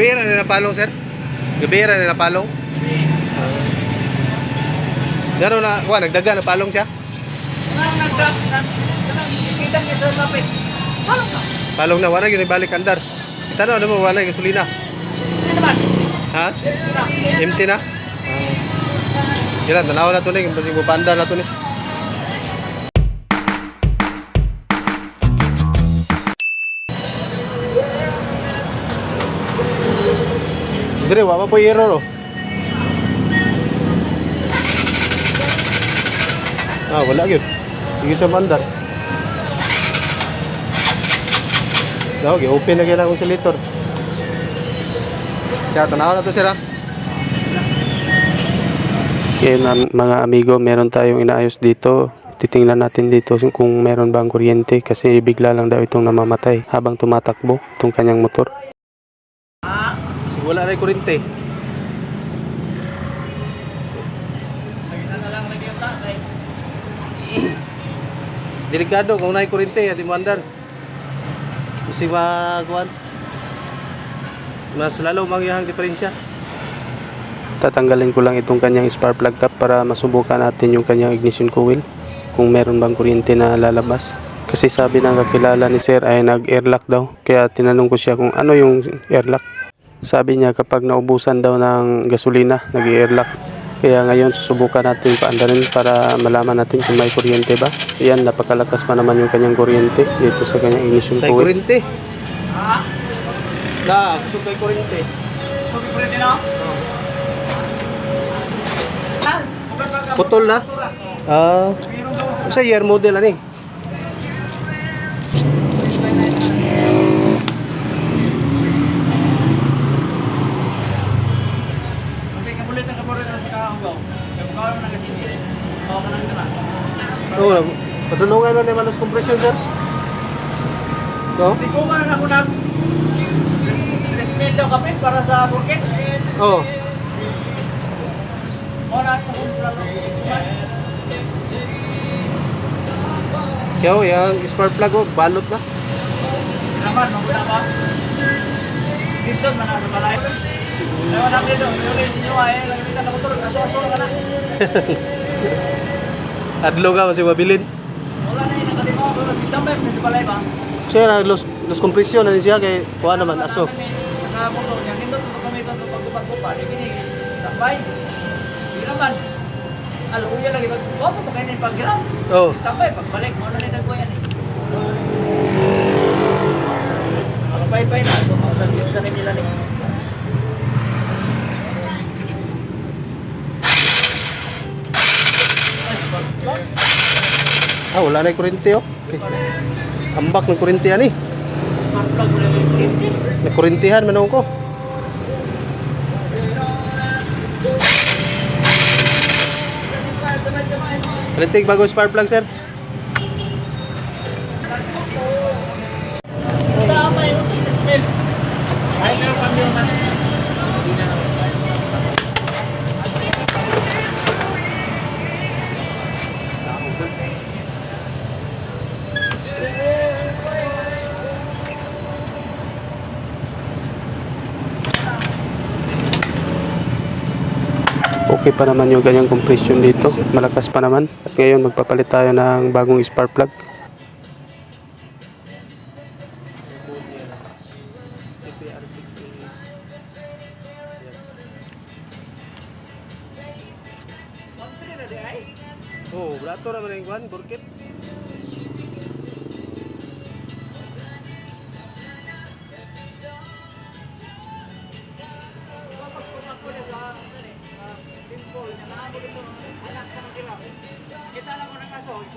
Gabi na napalong, sir? Gabi na napalong? Gano'n na, kuha, nagdaga, napalong siya? Palong na, wala yun, ibalik andar. Tanong, ano mo, wala yung gasolina? Ha? Na. Empty na? Kailan, tanaw na to ni, kasi mo paandar na to ni. Dire, wala po error oh. Ah, wala gyud. Sige sa mandar. Daw, open na kailangan sa litor. Kaya tanaw na to sir ah. Okay, mga amigo, meron tayong inaayos dito. Titingnan natin dito kung meron bang kuryente kasi bigla lang daw itong namamatay habang tumatakbo itong kanyang motor. Wala na yung kurente. Delikado kung na yung kurente, ati mo andar. Kasi makuhan. Mas lalo mangyahang diferensya. Tatanggalin ko lang itong kanyang spark plug cap para masubukan natin yung kanyang ignition coil kung meron bang kuryente na lalabas. Kasi sabi ng kakilala ni Sir ay nag-airlock daw. Kaya tinanong ko siya kung ano yung airlock. Sabi niya kapag naubusan daw ng gasolina, nag-airlock. Kaya ngayon susubukan natin paandarin para malaman natin kung may kuryente ba. Yan, napakalakas pa naman yung kanyang kuryente dito sa kanyang ignition coil. kurente. Ha? Na, gusto kay kurente. Sabi ko rin din ako. Ha? Sabi ko ka- Putol na? Ah, daw. sa year model ani. Kasi kabulit ang kabulit na sa kahanggaw. Kaya kung kawin mo ng kasini, bawa ka lang ka na. Oo, oh, padulungan na naman ang compression sir. No? Hindi ko man ako nag... Resmail daw kami para sa burkit. Oh, O na kung lalo. kaya oh, yung spark plug oh, balot na. Naman, mabuta ba? Listen, manalo balay. Ewan namin dito, yung rin ninyo ay, lagi kita na motor, kaso-aso ka na. Adlo ka kasi mabilin. Na los los compression na siya kay kuha naman aso. Saka motor, yung nindot mo kami ito, pag-ubat-ubat pa, di kini, tambay. Di naman. Lagi, pag-ubat mo kayo na yung pag-gram. Oh, Tambay, pagbalik, mo na rin nagkuyan eh. Malapay-pay na, ito, mausag yun sa nila ni. Ah wala na yung kurente oh. Okay. Ambak ng kurente yung kuryente. Nagkurintihan man ako. Palintig bago spark plug sir. Tama yung smell. Ay, pero kami naman. Okay pa naman yung kanyang compression dito. Malakas pa naman. At ngayon magpapalit tayo ng bagong spark plug. Oh, brato naman yung kwan, burkit.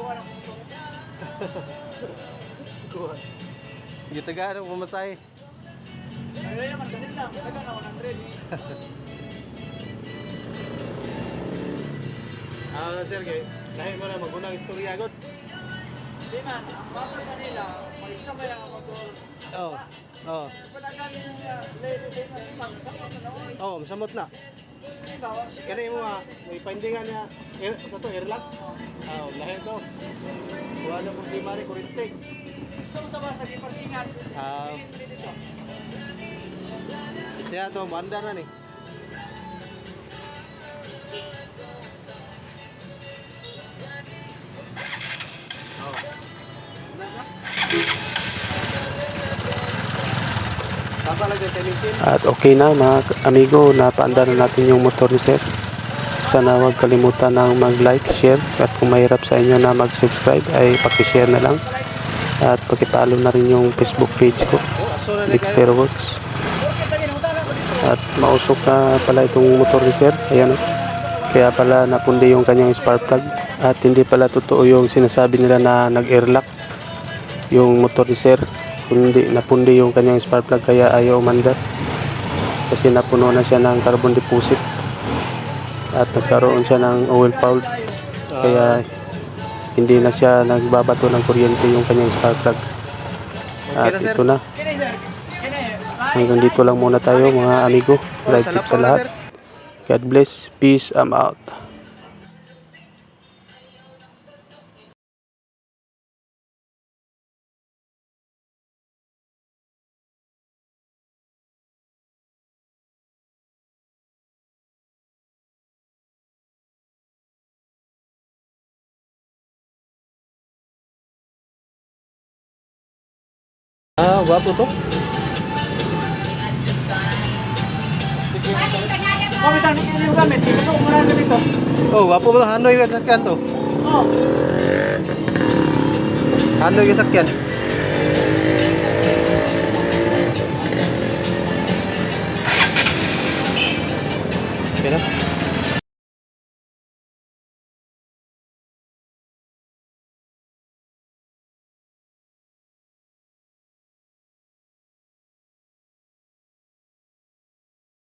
Ng lang ko ito. Kuha. Yung taga ng pumasahe. Ayun naman, kasi lang, taga na 100 eh. Ah, sir, kay dahil mo na magunang istorya agad. Di man, basta kanila, malis na ba yung motor? Oo. Oo. Palagan mo oy. Oh, masamot na. Di? Kani mo nga, may findingan niya, air, sa to, airlock. Ah, lahi to. Wala na problema rin, kurente. Gusto mo sa ba sa parkingan? Ah, Siya to, banda na ni. Oh. At okay na mga amigo, napaandar na natin yung motor ni Sir. Sana huwag kalimutan ng mag-like, share at kung mahirap sa inyo na mag-subscribe ay pakishare na lang. At pakipalo na rin yung Facebook page ko, Oh, Dexter Works. At mausok na pala itong motor ni Sir. Ayan o. Kaya pala napundi yung kanyang spark plug. At hindi pala totoo yung sinasabi nila na nag-airlock yung motor ni Sir. Kundi napundi yung kanyang spark plug kaya ayaw umandar. Kasi napuno na siya ng carbon deposit. At nagkaroon siya ng oil foul. Kaya hindi na siya nagbabato ng kuryente yung kanyang spark plug. At ito na. Hanggang dito lang muna tayo mga amigo. Ride safe sa lahat. God bless. Peace. I'm out. Ah, guwapo to. Komentar mo yung gamit. Ito, umaran. Oh, guwapo ba? Ano yung sakyan tuh? Oh. Ano yung sakyan? Okay?